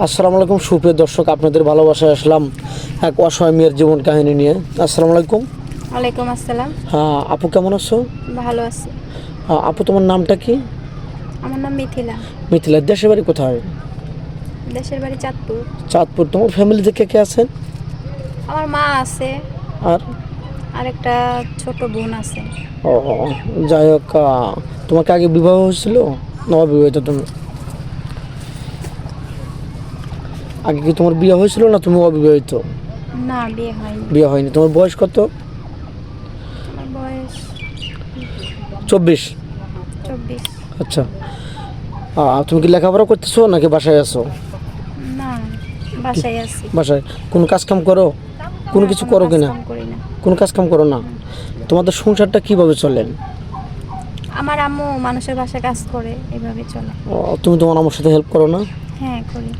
আসসালামু আলাইকুম সুপ্রিয় দর্শক আপনাদের ভালোবাসায় আসলাম এক অসহায় মেয়ের জীবন কাহিনী নিয়ে। আসসালামু আলাইকুম। ওয়ালাইকুম আসসালাম। হ্যাঁ আপু কেমন আছো? ভালো আছি। হ্যাঁ, আপু তোমার নামটা কি? আমার নাম মিথিলা। মিথিলা দেশের বাড়ি কোথায়? দেশের বাড়ি চাঁদপুর। চাঁদপুর তোমার ফ্যামিলিতে কে কে আছেন? আমার মা আছে। আর? আর একটা ছোট বোন আছে। ও যাই হোক তোমাকে আগে বিবাহ হয়েছিল? না অবিবাহিত তুমি? আগে কি তোমার বিয়ে হয়েছিল না তুমি অবিবাহিত? না বিয়ে হয়নি। বিয়ে হয়নি। তোমার বয়স কত? বয়স চব্বিশ। চব্বিশ। আচ্ছা। আহ, তুমি কি লেখাপড়া করতেছো নাকি বাসায় আছো? না বাসায় আছি। বাসায়। কোনো কাজ কাম করো? কোনো কিছু করো কিনা? না কোনো কাজ কাম করো না? তোমাদের সংসারটা কীভাবে চলে? আমার আম্মু মানুষের বাসায় কাজ করে এভাবে চলে। তুমি তোমার আমার সাথে হেল্প করো না? হ্যাঁ করি।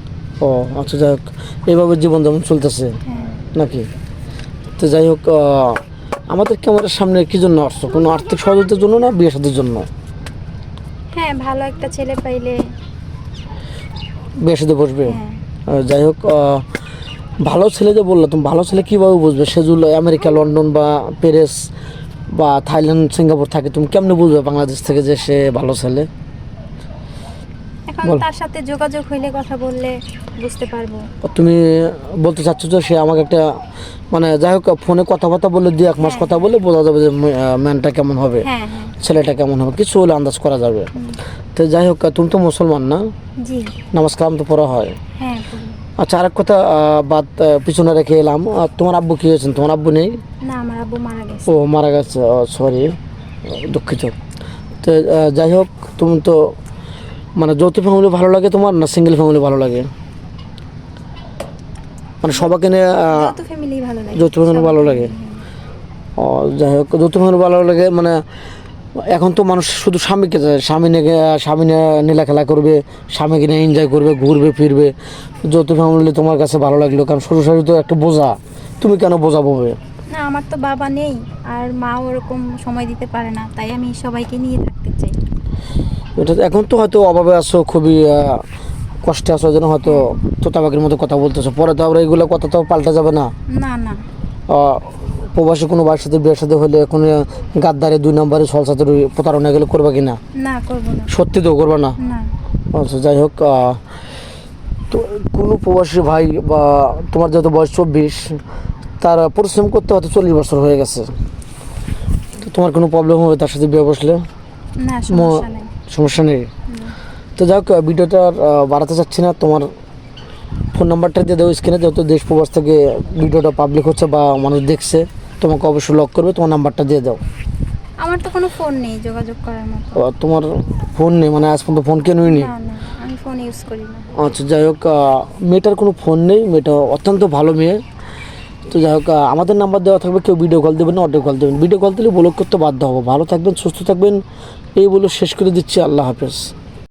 ও আচ্ছা যাই হোক এইভাবে জীবন যেমন চলতেছে হ্যাঁ। নাকি? তো যাই হোক আমাদের ক্যামেরার সামনে কি জন্য আসছো? কোনো আর্থিক সহযোগিতার জন্য না বিয়ে সাথের জন্য? হ্যাঁ ভালো একটা ছেলে পাইলে। বিয়ে সাথে বসবে? হ্যাঁ। যাই হোক ভালো ছেলে যে বলল তুমি ভালো ছেলে কীভাবে বুঝবে? সে যদি আমেরিকা লন্ডন বা প্যারিস বা থাইল্যান্ড সিঙ্গাপুর থাকে তুমি কেমনে বুঝবে বাংলাদেশ থেকে যে সে ভালো ছেলে? এখন। তার সাথে যোগাযোগ হইলে কথা বললে বুঝতে পারব। তুমি বলতে চাচ্ছ যে সে আমাকে একটা মানে যাই হোক ফোনে কথাবার্তা বলে দুই এক মাস কথা বলে বোঝা যাবে যে ম্যানটা কেমন হবে হ্যাঁ হ্যাঁ। ছেলেটা কেমন হবে কিছু হলে আন্দাজ করা যাবে। তো যাই হোক তুমি তো মুসলমান না? নামাজ কালাম তো পড়া হয়। হ্যাঁ। আচ্ছা আরেক কথা বাদ পিছনে রেখে এলাম। তোমার আব্বু কী হয়েছেন? তোমার আব্বু নেই? না আমার আব্বু মারা গেছে। ও মারা গেছে। সরি দুঃখিত। তো যাই হোক তুমি তো মানে যৌথ ফ্যামিলি ভালো লাগে তোমার না সিঙ্গেল ফ্যামিলি ভালো লাগে? মানে সবাইকে নিয়ে যৌথ ফ্যামিলি ভালো লাগে। যৌথ ভালো লাগে। ও যাই হোক যৌথ ফ্যামিলি ভালো লাগে মানে এখন তো মানুষ শুধু স্বামীকে স্বামী নিয়ে স্বামী নিয়ে নীলা খেলা করবে স্বামীকে নিয়ে এনজয় করবে ঘুরবে ফিরবে। যৌথ ফ্যামিলি তোমার কাছে ভালো লাগল কারণ শ্বশুর শাশুড়ি তো একটা বোঝা। তুমি কেন বোঝা পাবে না আমার তো বাবা নেই আর মা ওরকম সময় দিতে পারে না তাই আমি সবাইকে নিয়ে থাকতে চাই। এটা এখন তো হয়তো অভাবে আসো খুবই কষ্টে আছো যেন হয়তো তোতা পাখির মতো কথা বলতেছো। পরে তো আবার এইগুলো কথা তো পাল্টা যাবে না। না না। প্রবাসী কোনো বাড়ির সাথে বিয়ের সাথে হলে কোনো গাদ্দারে দুই নম্বরে ছল সাথে প্রতারণা গেলে করবে কি না? সত্যি তো করবে না? না। আচ্ছা যাই হোক তো কোনো প্রবাসী ভাই বা তোমার যেহেতু বয়স চব্বিশ তার পরিশ্রম করতে হয়তো চল্লিশ বছর হয়ে গেছে। তো তোমার কোনো প্রবলেম হবে তার সাথে বিয়ে বসলে? না সমস্যা নেই। তো যাই হোক ভিডিওটা আর, বাড়াতে চাচ্ছি না। তোমার ফোন নাম্বারটা দিয়ে দেবো স্ক্রিনে যেহেতু দেশ প্রবাস থেকে ভিডিওটা পাবলিক হচ্ছে বা মানুষ দেখছে তোমাকে অবশ্যই লক করবে। তোমার নাম্বারটা দিয়ে দাও। আমার তো কোনো ফোন নেই যোগাযোগ করার মতো। তোমার ফোন নেই? মানে আজ পর্যন্ত ফোন কেনই নেই আমি ফোন ইউজ করি না। আচ্ছা যাই হোক মেয়েটার কোনো ফোন নেই। মেয়েটা অত্যন্ত ভালো মেয়ে। তো যাই হোক আমাদের নাম্বার দেওয়া থাকবে, কেউ ভিডিও কল দেবেন না অডিও কল দেবেন। ভিডিও কল দিলে ব্লক করতে বাধ্য হব। ভালো থাকবেন, সুস্থ থাকবেন, এই বলে শেষ করে দিচ্ছি। আল্লাহ হাফেজ।